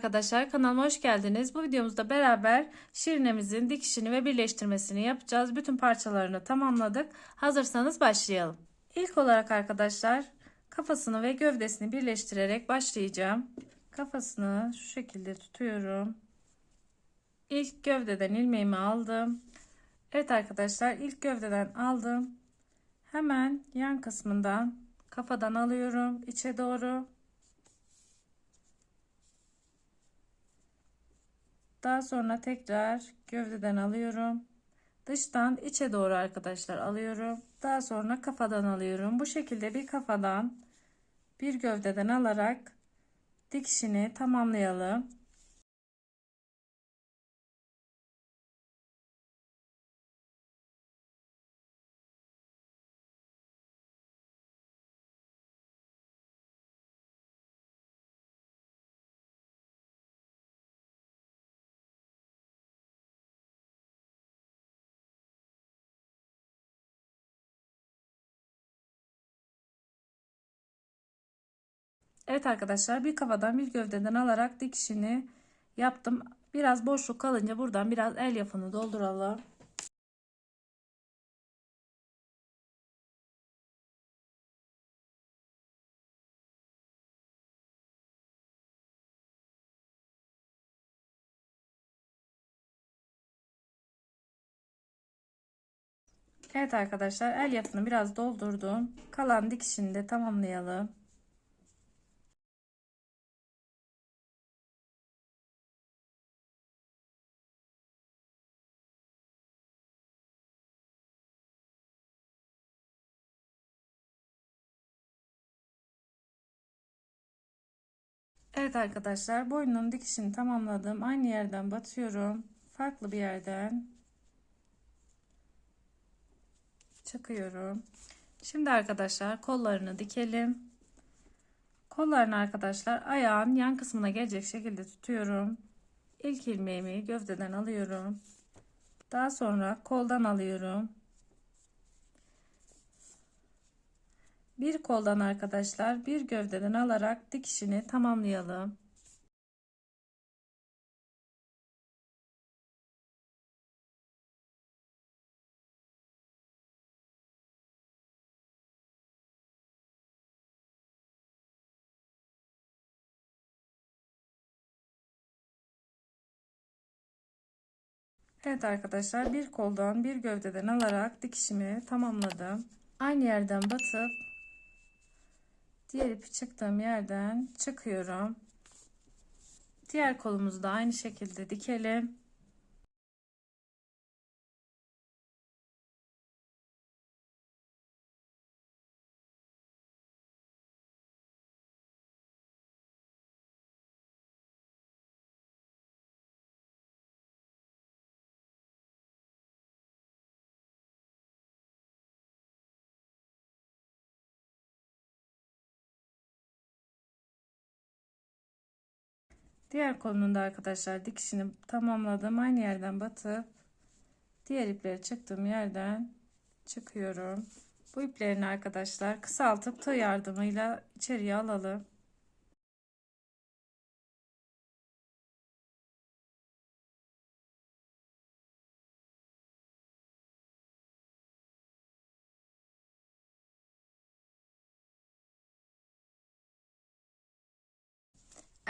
arkadaşlar kanalıma hoş geldiniz. Bu videomuzda beraber şirinemizin dikişini ve birleştirmesini yapacağız. Bütün parçalarını tamamladık. Hazırsanız başlayalım. İlk olarak arkadaşlar kafasını ve gövdesini birleştirerek başlayacağım. Kafasını şu şekilde tutuyorum. İlk gövdeden ilmeğimi aldım. Evet arkadaşlar ilk gövdeden aldım. Hemen yan kısmından kafadan alıyorum içe doğru. Daha sonra tekrar gövdeden alıyorum. Dıştan içe doğru arkadaşlar alıyorum. Daha sonra kafadan alıyorum. Bu şekilde bir kafadan bir gövdeden alarak dikişini tamamlayalım. Evet arkadaşlar bir kafadan bir gövdeden alarak dikişini yaptım. Biraz boşluk kalınca buradan biraz el yapını dolduralım. Evet arkadaşlar el yapını biraz doldurdum. Kalan dikişini de tamamlayalım. Evet arkadaşlar boynunun dikişini tamamladım. Aynı yerden batıyorum. Farklı bir yerden çakıyorum. Şimdi arkadaşlar kollarını dikelim. Kollarını arkadaşlar ayağın yan kısmına gelecek şekilde tutuyorum. İlk ilmeğimi gövdeden alıyorum. Daha sonra koldan alıyorum. Bir koldan arkadaşlar bir gövdeden alarak dikişini tamamlayalım. Evet arkadaşlar bir koldan bir gövdeden alarak dikişimi tamamladım. Aynı yerden batıp diğer ipi çıktığım yerden çıkıyorum. Diğer kolumuzu da aynı şekilde dikelim. Diğer kolunun da arkadaşlar dikişini tamamladım. Aynı yerden batıp diğer ipleri çıktığım yerden çıkıyorum. Bu iplerini arkadaşlar kısaltıp tığ yardımıyla içeriye alalım.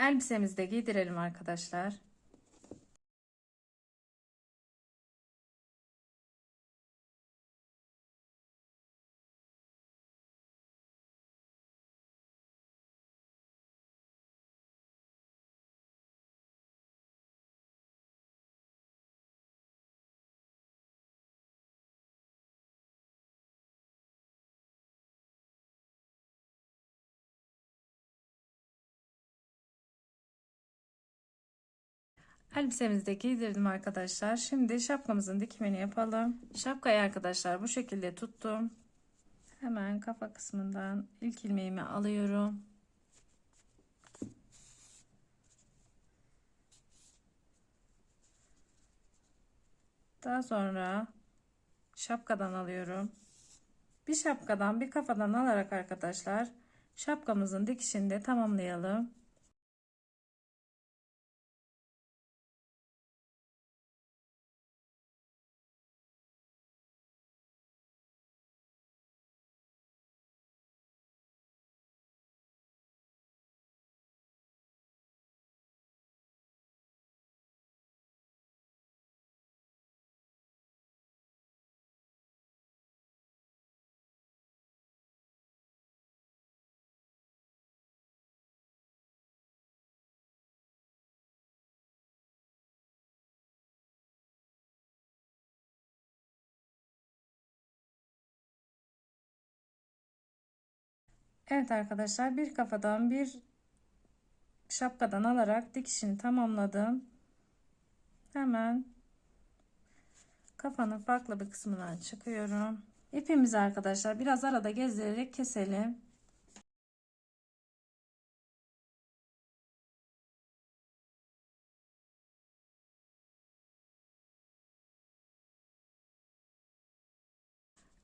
Elbisemizi de giydirelim arkadaşlar. Elbisemizi de arkadaşlar. Şimdi şapkamızın dikimini yapalım. Şapkayı arkadaşlar bu şekilde tuttum. Hemen kafa kısmından ilk ilmeğimi alıyorum. Daha sonra şapkadan alıyorum. Bir şapkadan bir kafadan alarak arkadaşlar şapkamızın dikişini de tamamlayalım. Evet arkadaşlar bir kafadan bir şapkadan alarak dikişini tamamladım. Hemen kafanın farklı bir kısmından çıkıyorum. İpimizi arkadaşlar biraz arada gezdirerek keselim.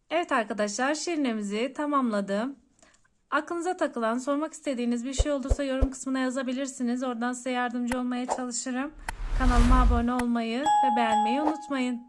Evet arkadaşlar şirinemizi tamamladım. Aklınıza takılan, sormak istediğiniz bir şey olursa yorum kısmına yazabilirsiniz. Oradan size yardımcı olmaya çalışırım. Kanalıma abone olmayı ve beğenmeyi unutmayın.